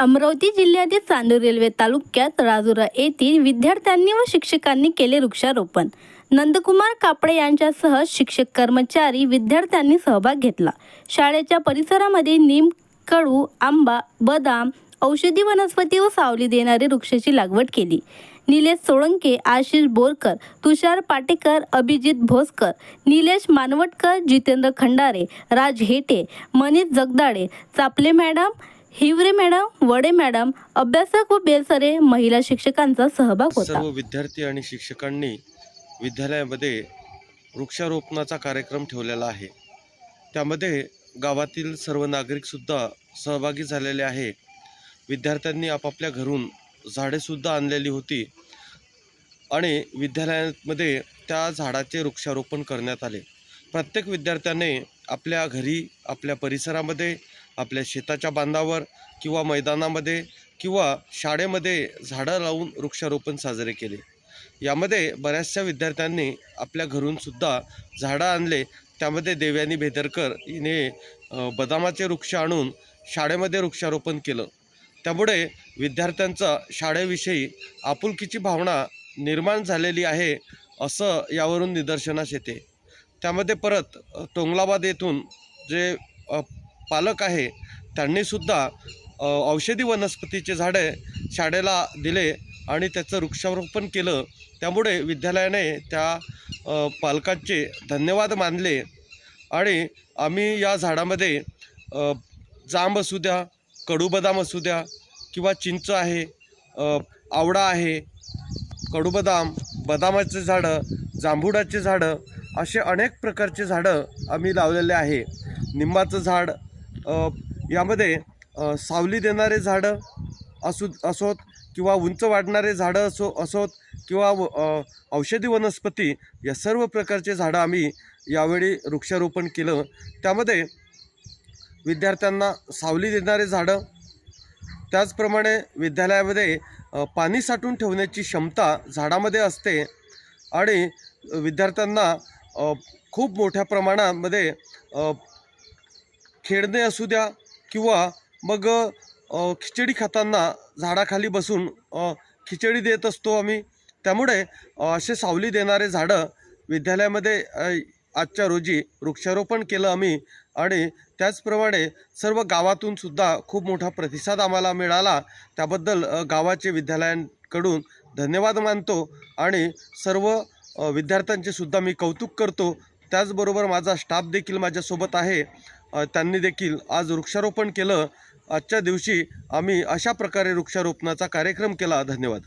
अमरावती जिल्ह्यातील चांदूर रेल्वे तालुक्यात राजुरा येथील विद्यार्थ्यांनी व शिक्षकांनी केले वृक्षारोपण. नंदकुमार कापडे यांच्यासह शिक्षक कर्मचारी विद्यार्थ्यांनी सहभाग घेतला. शाळेच्या परिसरामध्ये नीम कडू आंबा बदाम औषधी वनस्पती व सावली देणारी वृक्षाची लागवड केली. Nilesh Solanke Ashish Borkar Tushar Patekar Abhijit Bhoskar Nilesh Manavatkar Jitendra Khandare Raj Hete Manish Jagdade Chaple madam Hiware madam Wade madam अभ्यासक व बेलसरे महिला शिक्षकांचा सहभाग होता. सर्व विद्यार्थी आणि शिक्षकांनी विद्यालयामध्ये वृक्षारोपणाचा कार्यक्रम ठेवलेला आहे. त्यामध्ये गावातील सर्व नागरिकसुद्धा सहभागी झालेले आहे. विद्यार्थ्यांनी आपापल्या घरून झाडेसुद्धा आणलेली होती आणि विद्यालयामध्ये त्या झाडाचे वृक्षारोपण करण्यात आले. प्रत्येक विद्यार्थ्याने आपल्या घरी आपल्या परिसरामध्ये आपल्या शेताच्या बांधावर किंवा मैदानामध्ये किंवा शाळेमध्ये झाडं लावून वृक्षारोपण साजरे केले. यामध्ये बऱ्याचशा विद्यार्थ्यांनी आपल्या घरूनसुद्धा झाडं आणले. त्यामध्ये देवयानी भेदरकर हिने बदामाचे वृक्ष आणून शाळेमध्ये वृक्षारोपण केलं. त्यामुळे विद्यार्थ्यांचा शाळेविषयी आपुलकीची भावना निर्माण झालेली आहे असं यावरून निदर्शनास येते. त्यामध्ये परत टोंगलाबाद येथून जे पालक आहे त्यांनीसुद्धा औषधी वनस्पतीचे झाडे शाळेला दिले आणि त्याचं वृक्षारोपण केलं. त्यामुळे विद्यालयाने त्या पालकांचे धन्यवाद मानले आणि आम्ही या झाडामध्ये जांब असू द्या कडूबदाम असू द्या किंवा चिंच आहे आवडा आहे कडूबदाम बदामाचे झाडं जांभुडाचे झाडं असे अनेक प्रकारचे झाडं आम्ही लावलेले आहे. निंबाचं झाड यामध्ये सावली देणारे झाडं असू असोत किंवा उंच वाढणारे झाडं असो असोत किंवा व- औषधी वनस्पती या सर्व प्रकारचे झाडं आम्ही यावेळी वृक्षारोपण केलं. त्यामध्ये विद्यार्थ्यांना सावली देणारे झाडं त्याचप्रमाणे विद्यालयामध्ये पाणी साठवून ठेवण्याची क्षमता झाडामध्ये असते आणि विद्यार्थ्यांना खूप मोठ्या प्रमाणामध्ये खेळणे असू द्या किंवा मग खिचडी खाताना झाडाखाली बसून खिचडी देत असतो आम्ही. त्यामुळे असे सावली देणारे झाडं विद्यालयामध्ये आजच्या रोजी वृक्षारोपण केलं आम्ही आणि त्याचप्रमाणे सर्व गावातून सुद्धा खूप मोठा प्रतिसाद आम्हाला मिळाला. त्याबद्दल गावाचे विद्यालयांकडून धन्यवाद मानतो आणि सर्व विद्यार्थ्यांचे सुद्धा मी कौतुक करतो. त्याचबरोबर माझा स्टाफ देखील माझ्यासोबत आहे. त्यांनी देखील आज वृक्षारोपण केलं. आजच्या दिवशी आम्ही अशा प्रकारे वृक्षारोपणाचा कार्यक्रम केला. धन्यवाद.